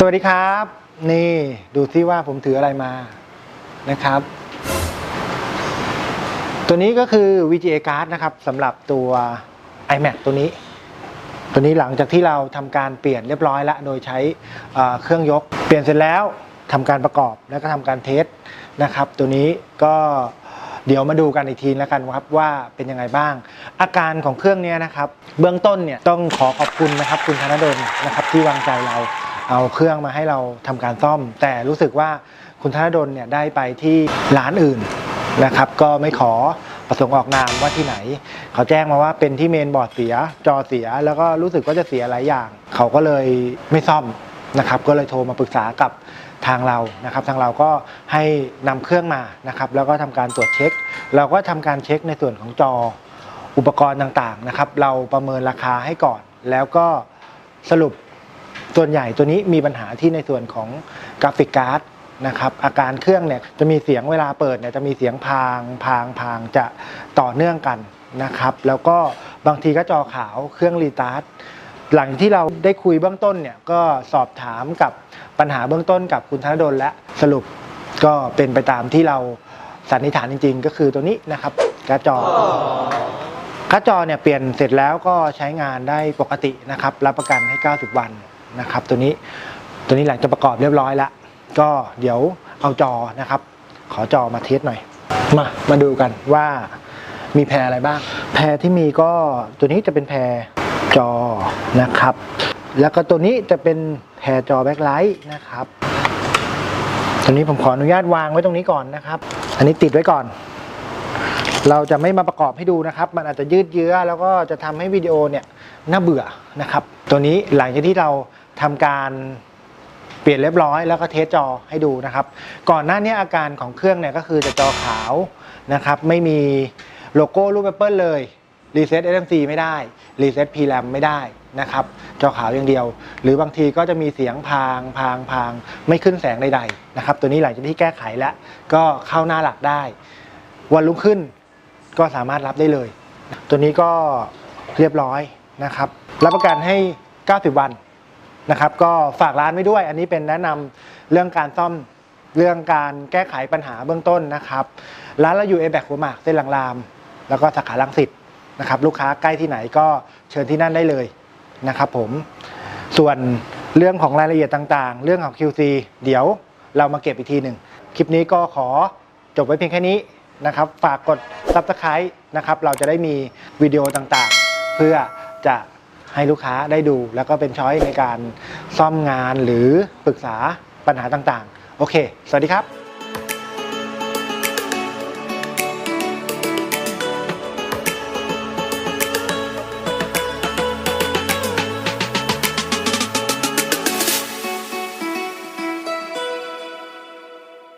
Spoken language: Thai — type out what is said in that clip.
สวัสดีครับ นี่ดูซิว่าผมถืออะไรมานะครับ ตัวนี้ก็คือ VGA card นะครับสำหรับตัว iMac ตัวนี้ ตัวนี้หลังจากที่เราทำการเปลี่ยนเรียบร้อยแล้วโดยใช้เครื่องยก เปลี่ยนเสร็จแล้วทำการประกอบแล้วก็ทำการเทสนะครับ ตัวนี้ก็เดี๋ยวมาดูกันอีกทีแล้วกันครับว่าเป็นยังไงบ้าง อาการของเครื่องนี้นะครับ เบื้องต้นเนี่ยต้องขอขอบคุณนะครับคุณธนดลนะครับที่วางใจเรา เอาเครื่องมาให้เราทำการซ่อม แต่รู้สึกว่าคุณธนดลเนี่ยได้ไปที่ร้านอื่นนะครับ ก็ไม่ขอประสงค์ออกนามว่าที่ไหน เขาแจ้งมาว่าเป็นที่เมนบอร์ดเสีย จอเสียแล้วก็รู้สึกว่าจะเสียหลายอย่าง เขาก็เลยไม่ซ่อมนะครับ ก็เลยโทรมาปรึกษากับทางเรานะครับ ทางเราก็ให้นำเครื่องมานะครับ แล้วก็ทำการตรวจเช็ค เราก็ทำการเช็คในส่วนของจออุปกรณ์ต่างๆนะครับ เราประเมินราคาให้ก่อน แล้วก็สรุป ส่วนใหญ่ตัวนี้มีปัญหาที่ในส่วนของกราฟิกการ์ดนะครับอาการเครื่องเนี่ยจะมีเสียงเวลาเปิดเนี่ยจะมีเสียงพางพางพางจะต่อเนื่องกันนะครับ แล้วก็บางทีก็จอขาวเครื่องรีตาร์ทหลังที่เราได้คุยเบื้องต้นเนี่ยก็สอบถามกับปัญหาเบื้องต้นกับคุณธนดลและสรุปก็เป็นไปตามที่เราสันนิษฐานจริง ๆ ก็คือตัวนี้นะครับกร์ดจอการ์ดจอเนี่ยเปลี่ยนเสร็จแล้วก็ใช้งานได้ปกตินะครับ รับประกันให้ 90 วัน นะครับ ตัวนี้ตัวนี้หลังจากประกอบเรียบร้อยแล้ว ก็เดี๋ยวเอาจอนะครับ ขอจอมาเทสหน่อยมามาดูกันว่ามีแพรอะไรบ้าง แพรที่มีก็ตัวนี้จะเป็นแพรจอนะครับ แล้วก็ตัวนี้จะเป็นแพรจอแบ็คไลท์นะครับตัวนี้ผมขออนุญาตวางไว้ตรงนี้ก่อนนะครับ อันนี้ติดไว้ก่อน เราจะไม่มาประกอบให้ดูนะครับ มันอาจจะยืดเยื้อแล้วก็จะทำให้วิดีโอเนี่ยน่าเบื่อนะครับ ตัวนี้หลังจากที่เรา ทำการเปลี่ยนเรียบร้อยแล้วก็เทสจอให้ดูนะครับ ก่อนหน้านี้อาการของเครื่องเนี่ยก็คือจะจอขาวนะครับ ไม่มีโลโก้รูปแอปเปิลเลยรีเซ็ต SMC ไม่ได้รีเซ็ต PRAM ไม่ได้นะครับ จอขาวอย่างเดียว หรือบางทีก็จะมีเสียงพางพางพางไม่ขึ้นแสงใดๆนะครับ ตัวนี้หลังจากที่แก้ไขแล้ว ก็เข้าหน้าหลักได้ วันรุ่งขึ้นก็สามารถรับได้เลย ตัวนี้ก็เรียบร้อยนะครับ รับประกันให้ 90 วัน นะครับ ก็ฝากร้านไว้ด้วย อันนี้เป็นแนะนำเรื่องการซ่อมเรื่องการแก้ไขปัญหาเบื้องต้นนะครับ ร้านเราอยู่เอแบกหัวหมากเส้นหลังราม แล้วก็สาขาลังสิตนะครับลูกค้าใกล้ที่ไหนก็เชิญที่นั่นได้เลยนะครับผมส่วนเรื่องของรายละเอียดต่างๆ เรื่องของ QC เดี๋ยวเรามาเก็บอีกทีหนึ่ง คลิปนี้ก็ขอจบไว้เพียงแค่นี้นะครับ ฝากกด Subscribe นะครับ เราจะได้มีวิดีโอต่างๆ เพื่อจะ ให้ลูกค้าได้ดู แล้วก็เป็นช้อยในการซ่อมงานหรือปรึกษาปัญหาต่างๆ โอเค สวัสดีครับ